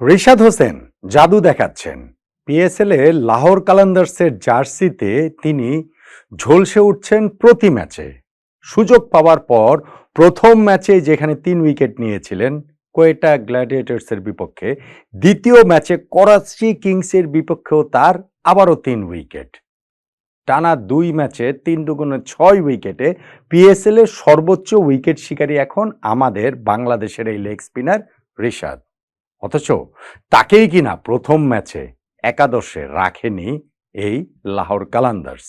রিশাদ হোসেন জাদু দেখাচ্ছেন। পিএসএল এ লাহোর কালান্দার্সের জার্সিতে তিনি ঝলসে উঠছেন প্রতি ম্যাচে। সুযোগ পাওয়ার পর প্রথম ম্যাচে যেখানে তিন উইকেট নিয়েছিলেন, কোয়েটা গ্ল্যাডিয়েটার্সের বিপক্ষে। দ্বিতীয় ম্যাচে করাচি কিংসের বিপক্ষেও তার আবারও তিন উইকেট। টানা দুই ম্যাচে তিন দুগুণে ছয় উইকেটে পিএসএল এর সর্বোচ্চ উইকেট শিকারী এখন আমাদের বাংলাদেশের এই লেগ স্পিনার রিশাদ। অথচ তাকেই কিনা প্রথম ম্যাচে একাদশে রাখেনি এই লাহোর কালান্দার্স।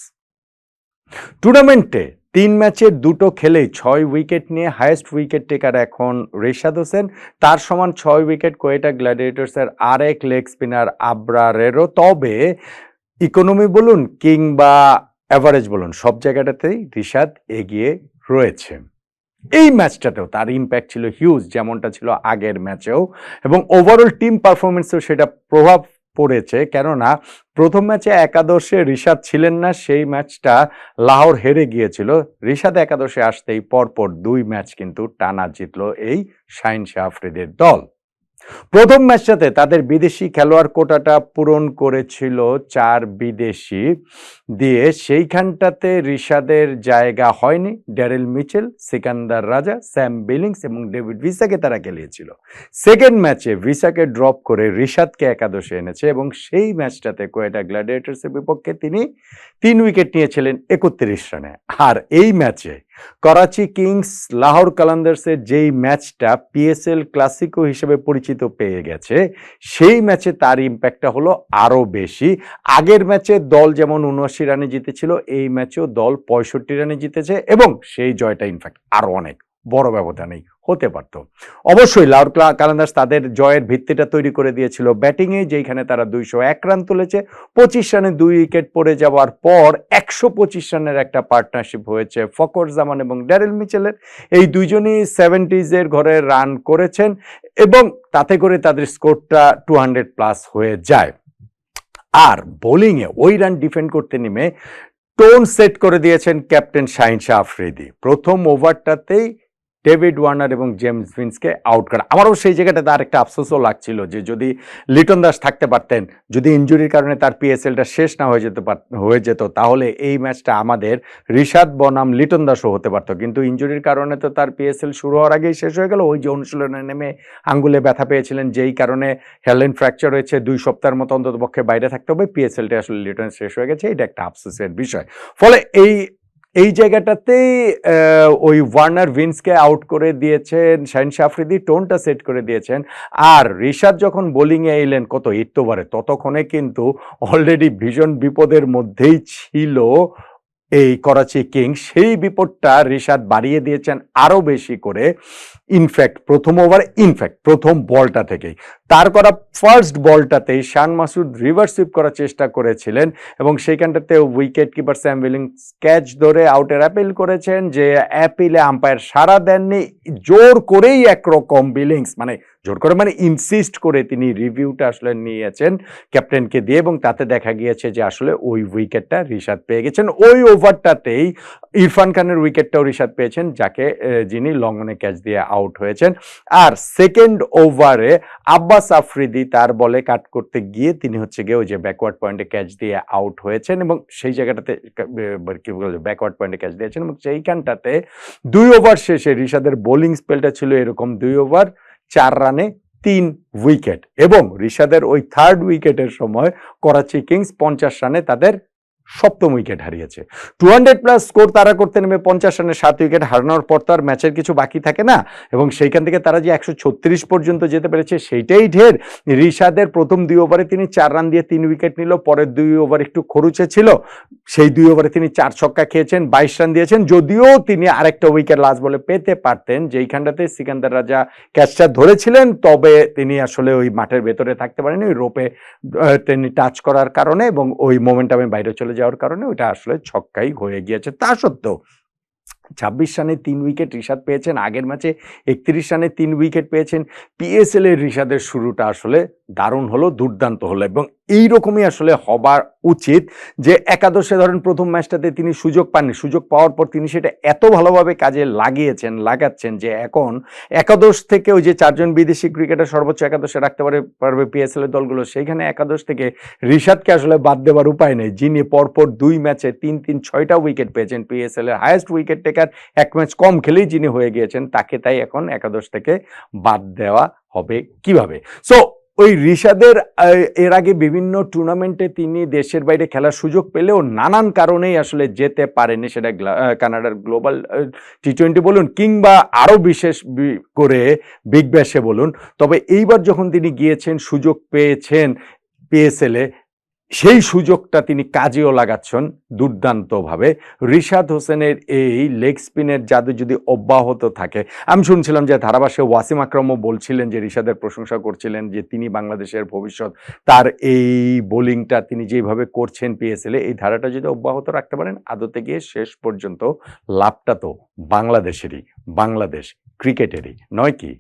টুর্নামেন্টে তিন ম্যাচে দুটো খেলেই ছয় উইকেট নিয়ে হায়েস্ট উইকেট টেকার এখন রেশাদ হোসেন। তার সমান ছয় উইকেট কোয়েটা গ্ল্যাডিয়েটার্সের আরেক লেগ স্পিনার আব্রারেরও। তবে ইকোনমি বলুন কিংবা অ্যাভারেজ বলুন, সব জায়গাটাতেই রিশাদ এগিয়ে রয়েছে। এই ম্যাচটাতেও তার ইম্প্যাক্ট ছিল হিউজ যেমনটা ছিল আগের ম্যাচেও। এবং ওভারঅল টিম পারফরমেন্সেও সেটা প্রভাব পড়েছে। কেননা, প্রথম ম্যাচে একাদশে রিশাদ ছিলেন না, সেই ম্যাচটা লাহোর হেরে গিয়েছিল। রিশাদ একাদশে আসতেই পরপর দুই ম্যাচ কিন্তু টানা জিতল এই শাহিন শাহ আফ্রিদের দল। প্রথম ম্যাচটাতে তাদের বিদেশি খেলোয়াড় কোটাটা পূরণ করেছিল চার বিদেশি দিয়ে। সেইখানটাতে রিশাদের জায়গা হয়নি। Daryl Mitchell, Sikandar Raza, Sam Billings এবং ডেভিড ভিসাকে তারা খেলিয়েছিল। সেকেন্ড ম্যাচে ভিসাকে ড্রপ করে রিশাদকে একাদশে এনেছে এবং সেই ম্যাচটাতে কোয়েটা গ্ল্যাডিয়েটার্সের বিপক্ষে তিনি তিন উইকেট নিয়েছিলেন একত্রিশ রানে। আর এই ম্যাচে করাচি কিংস লাহোর কালান্দার্সের যেই ম্যাচটা পিএসএল ক্লাসিকো হিসেবে পরিচিত পেয়ে গেছে, সেই ম্যাচে তার ইম্প্যাক্টটা হলো আরও বেশি। আগের ম্যাচে দল যেমন উনআশি রানে জিতেছিল, এই ম্যাচেও দল পঁয়ষট্টি রানে জিতেছে এবং সেই জয়টা ইনফ্যাক্ট আরও অনেক বড় ব্যবধানেই হতে পারত। অবশ্যই লাউর কালান্দার্স তাদের জয়ের ভিত্তিটা তৈরি করে দিয়েছিল ব্যাটিংয়ে যেখানে তারা দুইশো এক রান তুলেছে। পঁচিশ রানে দুই উইকেট পড়ে যাওয়ার পর একশো পঁচিশ রানের একটা পার্টনারশিপ হয়েছে ফকর জামান এবং ড্যারেল মিচেলের। এই দুইজনই সেভেন্টিজের ঘরে রান করেছেন এবং তাতে করে তাদের স্কোরটা টু হান্ড্রেড প্লাস হয়ে যায়। আর বোলিংয়ে ওই রান ডিফেন্ড করতে নেমে টোন সেট করে দিয়েছেন ক্যাপ্টেন শাহিন শাহ আফ্রিদি। প্রথম ওভারটাতেই ডেভিড ওয়ার্নার এবং জেমস ভিন্সকে আউট করা। আমারও সেই জায়গাটাতে আর একটা আফসোসও লাগছিল যে যদি লিটন দাস থাকতে পারতেন, যদি ইঞ্জুরির কারণে তার পিএসএলটা শেষ না হয়ে যেতে হয়ে যেত, তাহলে এই ম্যাচটা আমাদের ঋষাদ বনাম, লিটন দাসও হতে পারতো। কিন্তু ইঞ্জুরির কারণে তো তার পিএসএল শুরু হওয়ার আগেই শেষ হয়ে গেল। ওই যে অনুশীলনে নেমে আঙ্গুলে ব্যথা পেয়েছিলেন, যেই কারণে হেয়ারলাইন ফ্র্যাকচার হয়েছে, দুই সপ্তাহের মতো অন্তত পক্ষে বাইরে থাকতে হবে। পিএসএলটা আসলে লিটন শেষ হয়ে গেছে, এটা একটা আফসোসের বিষয়। ফলে এই এই জায়গাটাতেই ওই ওয়ার্নার ভিন্সকে আউট করে দিয়েছেন, শাহিন শাফরিদি টোনটা সেট করে দিয়েছেন। আর ঋষাদ যখন বোলিংয়ে এলেন, কত এইট ততক্ষণে কিন্তু অলরেডি ভীষণ বিপদের মধ্যেই ছিল এই করাচি কিংস সেই বিপদটা ঋষাদ বাড়িয়ে দিয়েছেন আরও বেশি করে। ইনফ্যাক্ট প্রথম ওভার ইনফ্যাক্ট প্রথম বলটা থেকেই। তার করা ফার্স্ট বলটাতেই শান মাসুদ রিভার্স সুইপ করার চেষ্টা করেছিলেন এবং সেইখানটাতে wicket keeper Sam Billings catch ধরে আউটের অ্যাপিল করেছেন যে অ্যাপিলে আম্পায়ার সাড়া দেননি, জোর করেই একরকম বিলিংস মানে জোর করে মানে ইনসিস্ট করে তিনি রিভিউটা আসলে নিয়েছেন ক্যাপ্টেনকে দিয়ে এবং তাতে দেখা গিয়েছে যে আসলে ওই উইকেটটা রিশাদ পেয়ে গেছেন। ওই ওভারটাতেই ইরফান খানের উইকেটটাও রিশাদ পেয়েছেন, যাকে যিনি লঙ্গনে ক্যাচ দিয়ে আউট হয়েছেন। আর সেকেন্ড ওভারে আব্বাস আফ্রিদি তার বলে কাট করতে গিয়ে তিনি হচ্ছে গিয়ে ওই যে ব্যাকওয়ার্ড পয়েন্টে ক্যাচ দিয়ে আউট হয়েছেন এবং সেই জায়গাটাতে কি বলে ব্যাকওয়ার্ড পয়েন্টে ক্যাচ দিয়েছেন এবং সেইখানটাতে দুই ওভার শেষে ঋষাদের বোলিং স্পেলটা ছিল এরকম দুই ওভার চার রানে তিন উইকেট। এবং ঋষাদের ওই থার্ড উইকেটের সময় করাচি কিংস পঞ্চাশ রানে তাদের সপ্তম উইকেট হারিয়েছে। টু হান্ড্রেড প্লাস স্কোর তারা করতে নেমে পঞ্চাশ রানে সাত উইকেট হারানোর পর তো আর ম্যাচের কিছু বাকি থাকে না। এবং সেইখান থেকে তারা যে একশো ছত্রিশ পর্যন্ত যেতে পেরেছে, সেইটাই ঢের। ঋষাদের প্রথম দুই ওভারে তিনি চার রান দিয়ে তিন উইকেট নিল, পরের দুই ওভার একটু খরুচে ছিল। সেই দুই ওভারে তিনি চার ছক্কা খেয়েছেন, বাইশ রান দিয়েছেন। যদিও তিনি আরেকটা উইকেট লাস্ট বলে পেতে পারতেন, যেইখানটাতে সিকান্দার রাজা ক্যাচটা ধরেছিলেন, তবে তিনি আসলে ওই মাঠের ভেতরে থাকতে পারেনি ওই রোপে তিনি টাচ করার কারণে এবং ওই মোমেন্টামে বাইরে চলে যাওয়ার কারণে ওইটা আসলে ছক্কাই হয়ে গিয়েছে। তা সত্ত্বেও ছাব্বিশ রানে তিন উইকেট রিশাদ পেয়েছেন। আগের ম্যাচে একত্রিশ রানে তিন উইকেট পেয়েছেন। পিএসএল এর ঋষাদের শুরুটা আসলে দারুণ হলো, দুর্দান্ত হলো এবং এই রকমই আসলে হবার উচিত যে একাদশে ধরেন প্রথম ম্যাচটাতে তিনি সুযোগ পাননি। সুযোগ পাওয়ার পর তিনি সেটা এত ভালোভাবে কাজে লাগিয়েছেন, লাগাচ্ছেন যে এখন একাদশ থেকে ওই যে চারজন বিদেশি ক্রিকেটার সর্বোচ্চ একাদশে রাখতে পারে, পারবে পিএসএল এর দলগুলো, সেইখানে একাদশ থেকে রিশাদকে আসলে বাদ দেওয়ার উপায় নেই। যিনি পরপর দুই ম্যাচে তিন তিন, ছয়টা উইকেট পেয়েছেন পিএসএল এর হায়েস্ট উইকেট টেকার এক ম্যাচ কম খেলেই যিনি হয়ে গিয়েছেন, তাকে তাই এখন একাদশ থেকে বাদ দেওয়া হবে কীভাবে? সো ওই ঋষাদের এর আগে বিভিন্ন টুর্নামেন্টে তিনি দেশের বাইরে খেলার সুযোগ পেলেও নানান কারণেই আসলে যেতে পারেনি সেটা কানাডার গ্লোবাল টি টোয়েন্টি বলুন কিংবা আরও বিশেষ করে বিগ ব্যাশে বলুন। তবে এইবার যখন তিনি গিয়েছেন, সুযোগ পেয়েছেন পিএসএলে সেই সুযোগটা তিনি কাজেও লাগাচ্ছেন দুর্দান্তভাবে। রিশাদ হোসেনের এই লেগ স্পিনের জাদু যদি অব্যাহত থাকে, আমি শুনছিলাম যে ধারাভাষ্যে ওয়াসিম আকরমও বলছিলেন যে রিশাদের প্রশংসা করছিলেন যে তিনি বাংলাদেশের ভবিষ্যৎ, তার এই বোলিংটা তিনি যেভাবে করছেন পিএসএলে এই ধারাটা যদি অব্যাহত রাখতে পারেন, আদতে গিয়ে শেষ পর্যন্ত লাভটা তো বাংলাদেশেরই, বাংলাদেশ ক্রিকেটেরই, নয় কি?